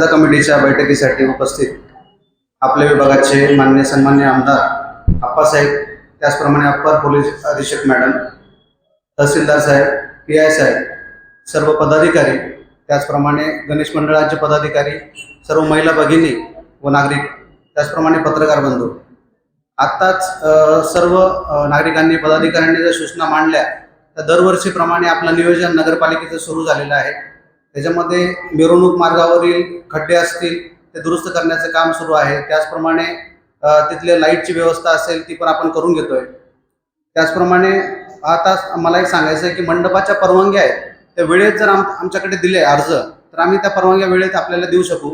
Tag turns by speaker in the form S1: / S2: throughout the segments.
S1: स्पर्धा कमिटीच्या बैठकीसाठी उपस्थित आपल्या विभागाचे मान्य सन्मान्य आमदार आप्पासाहेब त्याचप्रमाणे अप्पर पोलीस अधीक्षक मॅडम तहसीलदार साहेब पी आय साहेब सर्व पदाधिकारी त्याचप्रमाणे गणेश मंडळाचे पदाधिकारी सर्व महिला भगिनी व नागरिक त्याचप्रमाणे पत्रकार बंधू. आत्ताच सर्व नागरिकांनी पदाधिकाऱ्यांनी ज्या सूचना मांडल्या त्या दरवर्षीप्रमाणे आपलं नियोजन नगरपालिकेचं सुरू झालेलं आहे. त्याच्यामध्ये मिरवणूक मार्गावरील खड्डे असतील ते दुरुस्त करण्याचं काम सुरू आहे. त्याचप्रमाणे तिथल्या तिथले लाईटची व्यवस्था असेल ती पण आपण करून घेतोय. त्याचप्रमाणे आता मला एक सांगायचं आहे की मंडपाच्या परवानग्या आहेत. त्या वेळेत जर आम आमच्याकडे दिले अर्ज तर आम्ही त्या परवानग्या वेळेत आपल्याला देऊ शकू.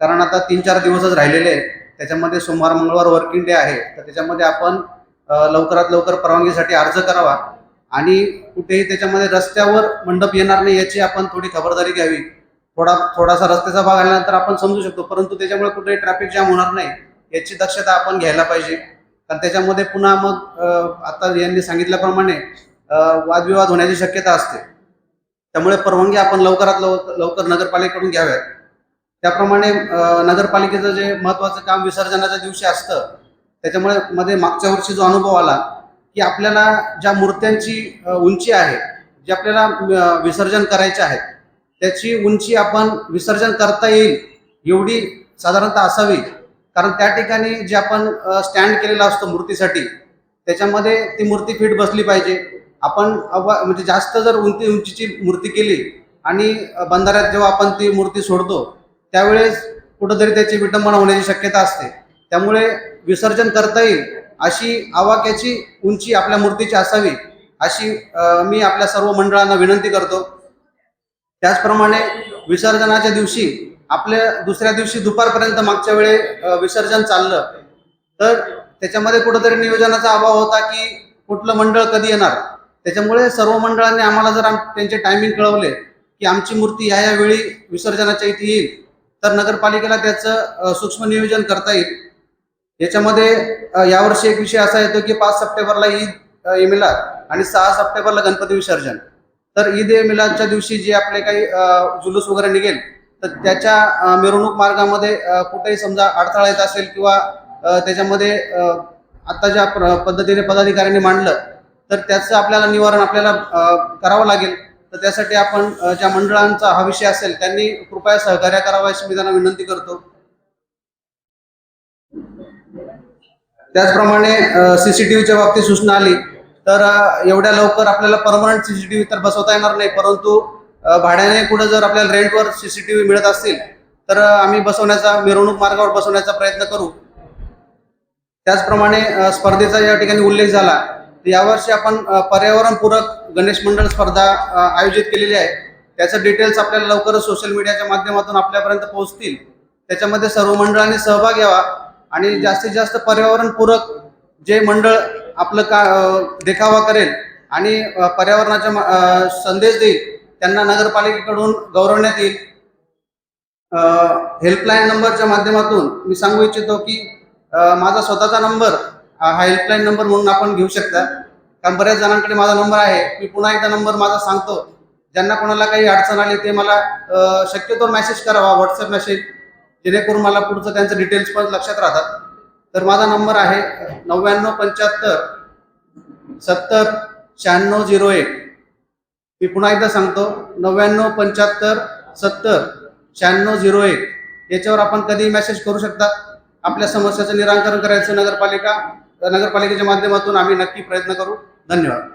S1: कारण आता तीन चार दिवसच राहिलेले आहे त्याच्यामध्ये सोमवार मंगळवार वर्किंग डे आहे. तर त्याच्यामध्ये आपण लवकरात लवकर परवानगीसाठी अर्ज करावा. आणि कुठेही त्याच्यामध्ये रस्त्यावर मंडप येणार नाही याची आपण थोडी खबरदारी घ्यावी. थोडा थोडासा रस्त्याचा भाग आल्यानंतर आपण समजू शकतो परंतु त्याच्यामुळे कुठेही ट्रॅफिक जाम होणार नाही याची दक्षता आपण घ्यायला पाहिजे. कारण त्याच्यामध्ये पुन्हा मग आता यांनी सांगितल्याप्रमाणे वादविवाद होण्याची शक्यता असते. त्यामुळे परवानगी आपण लवकरात लवकर लवकर नगरपालिकेकडून घ्याव्यात. त्याप्रमाणे नगरपालिकेचं जे महत्त्वाचं काम विसर्जनाच्या दिवशी असतं त्याच्यामुळे मध्ये मागच्या वर्षी जो अनुभव आला की आपल्याला ज्या मूर्त्यांची उंची आहे जे आपल्याला विसर्जन करायचे आहे त्याची उंची आपण विसर्जन करता येईल एवढी साधारणतः असावी. कारण त्या ठिकाणी जे आपण स्टँड केलेला असतो मूर्तीसाठी त्याच्यामध्ये ती मूर्ती फिट बसली पाहिजे. आपण म्हणजे जास्त जर उंची उंचीची मूर्ती केली आणि बंधाऱ्यात जेव्हा आपण ती मूर्ती सोडतो त्यावेळेस कुठंतरी त्याची विटंबना होण्याची शक्यता असते. त्यामुळे विसर्जन करता येईल. अशी आवाक्याची उंची आपल्या मूर्तीची असावी अशी मी आपल्या सर्व मंडळांना विनंती करतो. त्याचप्रमाणे विसर्जनाच्या दिवशी आपल्या दुसऱ्या दिवशी दुपारपर्यंत मागच्या वेळे विसर्जन चाललं तर त्याच्यामध्ये कुठंतरी नियोजनाचा अभाव होता की कुठलं मंडळ कधी येणार? त्याच्यामुळे सर्व मंडळांनी आम्हाला जर आम त्यांचे टायमिंग कळवले की आमची मूर्ती ह्या या वेळी विसर्जनाच्या इथे येईल तर नगरपालिकेला त्याचं सूक्ष्म नियोजन करता येईल. याच्यामध्ये यावर्षी एक विषय असा येतो की पाच सप्टेंबरला ईद ए मिलाद आणि सहा सप्टेंबरला गणपती विसर्जन. तर ईद ए मिलादच्या दिवशी जे आपले काही जुलूस वगैरे निघेल तर त्याच्या मिरवणूक मार्गामध्ये कुठेही समजा अडथळा येत असेल किंवा त्याच्यामध्ये आता ज्या प्र- पद्धतीने पदाधिकाऱ्यांनी मांडलं तर त्याचं आपल्याला निवारण आपल्याला करावं लागेल. तर त्यासाठी आपण ज्या मंडळांचा हा विषय असेल त्यांनी कृपया सहकार्य करावा अशी मी त्यांना विनंती करतो. त्याचप्रमाणे सी सी टी व्हीच्या बाबतीत सूचना आली तर एवढ्या लवकर आपल्याला परमनंट व्ही तर बसवता येणार नाही परंतु भाड्याने कुठं जर आपल्याला रेंटवर सी सी टी व्ही मिळत असतील तर आम्ही बसवण्याचा मिरवणूक मार्गावर बसवण्याचा प्रयत्न करू. त्याचप्रमाणे स्पर्धेचा या ठिकाणी उल्लेख झाला यावर्षी आपण पर्यावरणपूरक गणेश मंडळ स्पर्धा आयोजित केलेली आहे. त्याचं डिटेल्स आपल्याला लवकरच सोशल मीडियाच्या माध्यमातून आपल्यापर्यंत पोहोचतील. त्याच्यामध्ये सर्व मंडळांनी सहभाग घ्यावा. आणि जास्तीत जास्त पर्यावरणपूरक जे मंडळ आपलं का देखावा करेल आणि पर्यावरणाचा संदेश देईल त्यांना नगरपालिकेकडून गौरवण्यात येईल. हेल्पलाईन नंबरच्या माध्यमातून मी सांगू इच्छितो की माझा स्वतःचा नंबर हा हेल्पलाईन नंबर म्हणून आपण घेऊ शकता. कारण बऱ्याच जणांकडे माझा नंबर आहे. मी पुन्हा एकदा नंबर माझा सांगतो. ज्यांना कोणाला काही अडचण आली ते मला शक्यतो मेसेज करावा व्हॉट्सअप मेसेज जेणेकरून मला पुढचं त्यांचं डिटेल्स पण लक्षात राहतात. तर माझा नंबर आहे नव्याण्णव पंच्याहत्तर सत्तर शहाण्णव झिरो एक. मी पुन्हा एकदा सांगतो नव्याण्णव पंच्याहत्तर सत्तर शहाण्णव झिरो एक. याच्यावर आपण कधी मेसेज करू शकता. आपल्या समस्याचं निराकरण करायचं नगरपालिका नगरपालिकेच्या माध्यमातून आम्ही नक्की प्रयत्न करू. धन्यवाद.